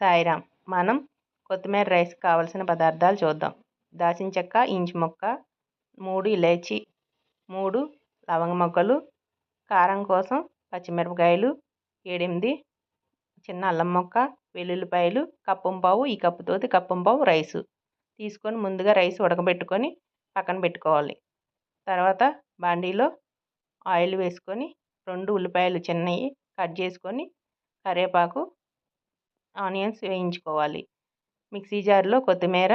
సాయిరామ్ మనం కొత్తిమీర రైస్ కావాల్సిన పదార్థాలు చూద్దాం. దాచిన చెక్క ఇంచు ముక్క మూడు ఇలాచి మూడు లవంగ మొగ్గలు కారం కోసం పచ్చిమిరపకాయలు ఏడెనిమిది చిన్న అల్లం మొక్క వెల్లుల్లిపాయలు కప్పంపావు ఈ కప్పుతోటి కప్పంపావు రైసు. తీసుకొని ముందుగా రైస్ ఉడకబెట్టుకొని పక్కన పెట్టుకోవాలి. తర్వాత బాండీలో ఆయిల్ వేసుకొని రెండు ఉల్లిపాయలు చిన్నవి కట్ చేసుకొని కరివేపాకు ఆనియన్స్ వేయించుకోవాలి. మిక్సీ జార్లో కొత్తిమీర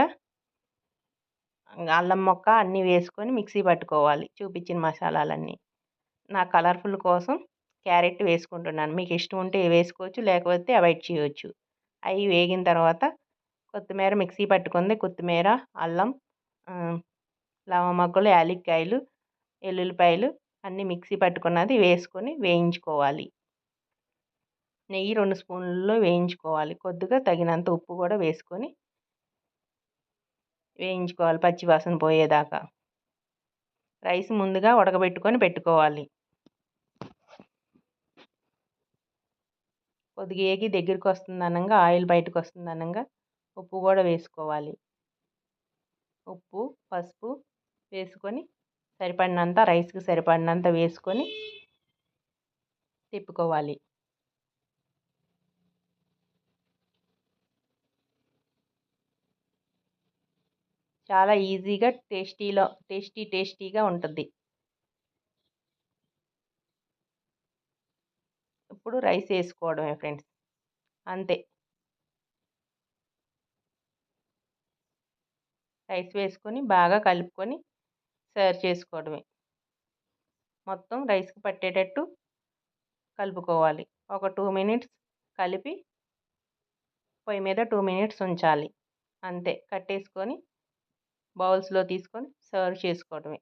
అల్లం మొక్క అన్నీ వేసుకొని మిక్సీ పట్టుకోవాలి చూపించిన మసాలాలన్నీ. నా కలర్ఫుల్ కోసం క్యారెట్ వేసుకుంటున్నాను. మీకు ఇష్టం ఉంటే వేసుకోవచ్చు లేకపోతే అవాయిడ్ చేయవచ్చు అవి వేగిన తర్వాత కొత్తిమీర మిక్సీ పట్టుకుంది. కొత్తిమీర అల్లం లవంగ మొగ్గలు యాలక్కాయలు వెల్లుల్లిపాయలు అన్నీ మిక్సీ పట్టుకున్నది వేసుకొని వేయించుకోవాలి. నెయ్యి రెండు స్పూన్లు వేయించుకోవాలి. కొద్దిగా తగినంత ఉప్పు కూడా వేసుకొని వేయించుకోవాలి పచ్చివాసన పోయేదాకా. రైస్ ముందుగా ఉడకబెట్టుకొని పెట్టుకోవాలి. కొద్దిగా ఏగి దగ్గరికి వస్తుంది అనగా ఆయిల్ బయటకు వస్తుంది అనగా ఉప్పు కూడా వేసుకోవాలి. ఉప్పు పసుపు వేసుకొని సరిపడినంత రైస్కి సరిపడినంత వేసుకొని తిప్పుకోవాలి. చాలా ఈజీగా టేస్టీలో టేస్టీ టేస్టీగా ఉంటుంది. ఇప్పుడు రైస్ వేసుకోవడమే ఫ్రెండ్స్. అంతే. రైస్ వేసుకొని బాగా కలుపుకొని సర్వ్ చేసుకోవడమే. మొత్తం రైస్కి పట్టేటట్టు కలుపుకోవాలి. ఒక టూ మినిట్స్ కలిపి పొయ్యి మీద టూ మినిట్స్ ఉంచాలి. అంతే. కట్టేసుకొని బౌల్స్లో తీసుకొని సర్వ్ చేసుకోవడమే.